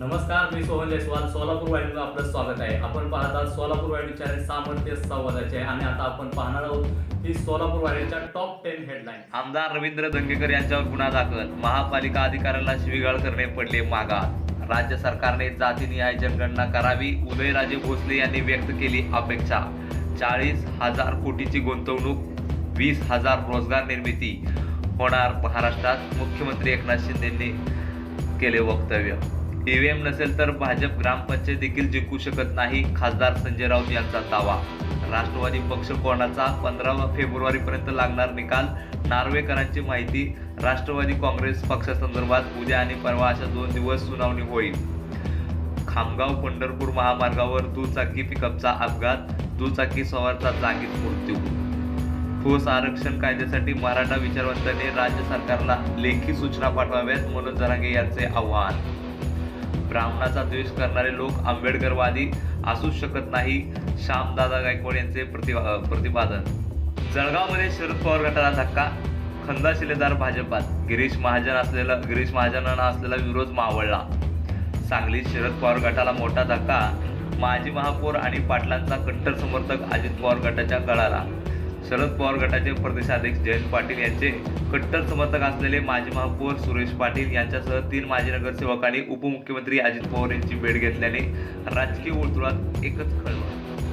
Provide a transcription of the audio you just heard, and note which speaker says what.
Speaker 1: नमस्कार मी सोहन जयस्वाल सोलापूर वाहिनीला आपलं स्वागत आहे. आपण पाहत आहात सोलापूर वाहिनी सामर्थ्य संवादाचे आहे. आणि आता आपण पाहणार आहोत ही सोलापूर वाहिनीच्या टॉप टेन हेडलाईन
Speaker 2: आमदार रवींद्र धंगेकर यांच्यावर गुन्हा दाखल. महापालिका अधिकाऱ्याला शिवीगाळ करणे पडले मागात राज्य सरकारने जातीनिहाय जनगणना करावी उदयराजे भोसले यांनी व्यक्त केली अपेक्षा. चाळीस हजार कोटीची गुंतवणूक वीस हजार रोजगार निर्मिती होणार महाराष्ट्रात. मुख्यमंत्री एकनाथ शिंदेंनी केले वक्तव्य. ईव्हीएम नसेल तर भाजप ग्रामपंचायत देखील जिंकू शकत नाही खासदार संजय राऊत यांचा दावा. राष्ट्रवादी पक्ष कोणाचा? पंधरा फेब्रुवारीपर्यंत लागणार निकाल? नार्वेकरांची माहिती राष्ट्रवादी काँग्रेस पक्षासंदर्भात उद्या आणि परवा अशा दोन दिवस सुनावणी होईल. खामगाव पंढरपूर महामार्गावर दुचाकी पिकअपचा अपघात दुचाकी सवारचा जागीच मृत्यू. ठोस आरक्षण कायद्यासाठी मराठा विचारवंतांनी राज्य सरकारला लेखी सूचना पाठवाव्यात मनोज जरांगे यांचे आव्हान. ब्राह्मणाचा द्वेष करणारे लोक आंबेडकरवादी असूच शकत नाही. श्यामदादा गायकवाड यांचे प्रतिभा प्रतिपादन. जळगावमध्ये शरद पवार गटाला धक्का. खंदा शिलेदार भाजपात. गिरीश महाजन असलेला गिरीश महाजनांना असलेला विरोध मावळला. सांगलीत शरद पवार गटाला मोठा धक्का. माजी महापौर आणि पाटलांचा कट्टर समर्थक अजित पवार गटाच्या गळाला. शरद पवार गटाचे प्रदेशाध्यक्ष जयंत पाटील यांचे कट्टर समर्थक असलेले माजी महापौर सुरेश पाटील यांच्यासह तीन माजी नगरसेवकांनी उपमुख्यमंत्री अजित पवार यांची भेट घेतल्याने राजकीय वर्तुळात एकच खळबळ.